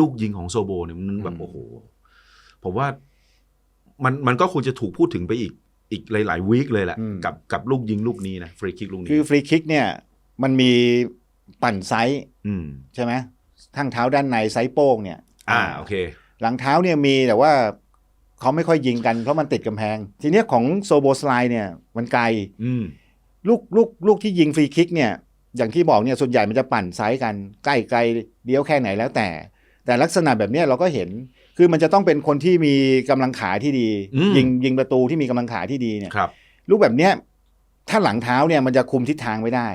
ลูกยิงของโซโบเนี่ยมันแบบอืมโอ้โหผมว่ามันมันก็ควรจะถูกพูดถึงไปอีกอีกหลายๆวีคเลยแหละ กับกับลูกยิงลูกนี้นะฟรีคิกลูกนี้คือฟรีคิกเนี่ย มันมีปั่นไซส์อืมใช่ไหมทั้งเท้าด้านในไซส์โป้งเนี่ย อ่าโอเค หลังเท้าเนี่ยมีแต่ว่าเขาไม่ค่อยยิงกันเพราะมันติดกำแพง ทีเนี้ยของโซโบสไลด์เนี่ยมันไกลอืมลูกลูกลูกที่ยิงฟรีคิกเนี่ย อย่างที่บอกเนี่ยส่วนใหญ่มันจะปั่นไซส์กันใกล้ไกลเดียวแค่ไหนแล้วแต่ แต่ลักษณะแบบเนี้ยเราก็เห็นคือมันจะต้องเป็นคนที่มีกำลังขาที่ดีอืมยิงยิงประตูที่มีกำลังขาที่ดีเนี่ยครับลูกแบบเนี้ยถ้าหลังเท้าเนี่ยมันจะคุมทิศทางไม่ได้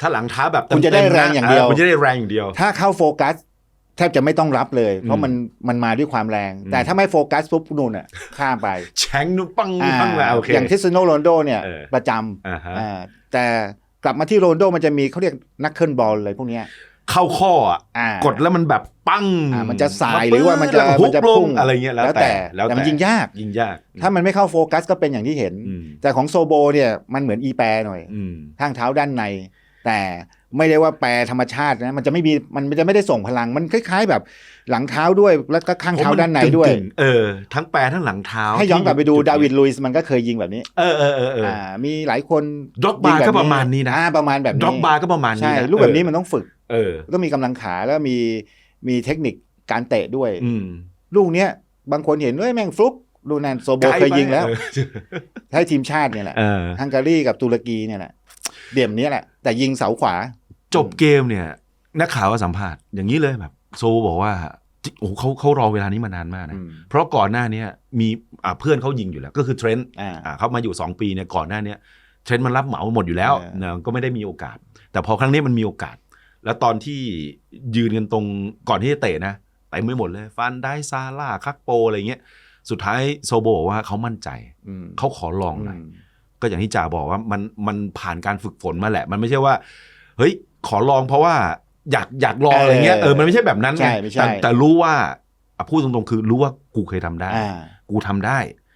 ถ้าหลังเท้าแบบคุณจะได้เต็มๆนแรงอย่างเดียวคุณจะได้แรงอย่างเดียว ถ้าเข้าโฟกัสแทบจะไม่ต้องรับเลย เพอืราะมมันมันมาด้วยความแรงอืมแต่ถ้าไม่โฟกัสปุ๊บนู่นอะข้ามไปแชงนุ่ปังอ่าปังมาโอเคอย่างคริสเตียโนโรนลโดเนี่ยเออประจอ่าฮะำอ่าแต่กลับมาที่โรนลโดมันจะมีเขาเรียกนักเคลื่อนบอลอะไรพวกเนี้ย เข้าข้ออะอ่ากดแล้วมันแบบปั้งอ่ามันจะสายหรือว่ามันจะแล้วก็ฮุมันกจะลพุ่งงอะไรเงี้ยแล้วแต่แล้วแต่มันยิงยากยิงยาก ถ้ามันไม่เข้าโฟกัสก็เป็นอย่างที่เห็นอืมแต่ของโซโบเนี่ยมันเหมือนอีแปรหน่อยอืมข้างเท้าด้านใน แต่ ไม่ได้ว่าแปรธรรมชาตินะมันจะไม่มีมันจะไม่ได้ส่งพลังมันคล้าย ๆ แบบหลังเท้าด้วยแล้วก็ข้างเท้าด้านในด้วยกึ่งๆเออ ทั้งแปรทั้งหลังเท้า ให้ย้อนกลับไปดูที่ดาวิดลุยส์มันก็เคยยิงแบบนี้ เออเออเออเอออ่ามีหลายคนด็อกบาร์ยิงก็ประมาณนี้นะอ่าประมาณแบบนี้ด็อกบาร์ก็ประมาณนี้ใช่นะลูกแบบนี้มันต้องฝึก เออต้องมีกำลังขาแล้วมีมีเทคนิคการเตะด้วยอืมลูกเนี้ยบางคนเห็นเฮ้ยแม่งฟลุกดูนั่นโซโบไกลเคยยิงแล้วไปให้ทีมชาติเนี่ยแหละเออฮังการีกับตุรกีเนี่ยแหละเดี่ยมนี้แหละแต่ยิงเสาขวา จบเกมเนี่ยนักข่าวก็สัมภาษณ์อย่างนี้เลยแบบโซบอกว่าโอ้โหเขาเขารอเวลานี้มานานมากนะอืมเพราะก่อนหน้าเนี้ยมีอ่าเพื่อนเขายิงอยู่แล้ว ก็คือเทรนต์อ่าอ่าเขามาอยู่ 2 ปีเนี่ยก่อนหน้าเนี้ยเทรนต์มันรับเหมาหมดอยู่แล้วเออเนอะก็ไม่ได้มีโอกาส แต่พอครั้งนี้มันมีโอกาส แล้วตอนที่ยืนกันตรงก่อนที่จะเตะนะเต็มไม่หมดเลย ฟันได้ซาร่าคักโปอะไรเงี้ยสุดท้ายโซโบบอกว่าเขามั่นใจอืมเขาขอลองหน่อยมก็อย่างที่จ่าบอกว่ามันมันผ่านการฝึกฝนมาแหละ มันไม่ใช่ว่า เฮ้ยขอลองเพราะว่าอยากอยากลองอะไรเงี้ยเออมันไม่ใช่แบบนั้นไงใช่ไม่ใช่แต่แต่รู้ว่าอะพูดตรงๆคือรู้ว่ากูเคยทำได้ อ่า กูทำได้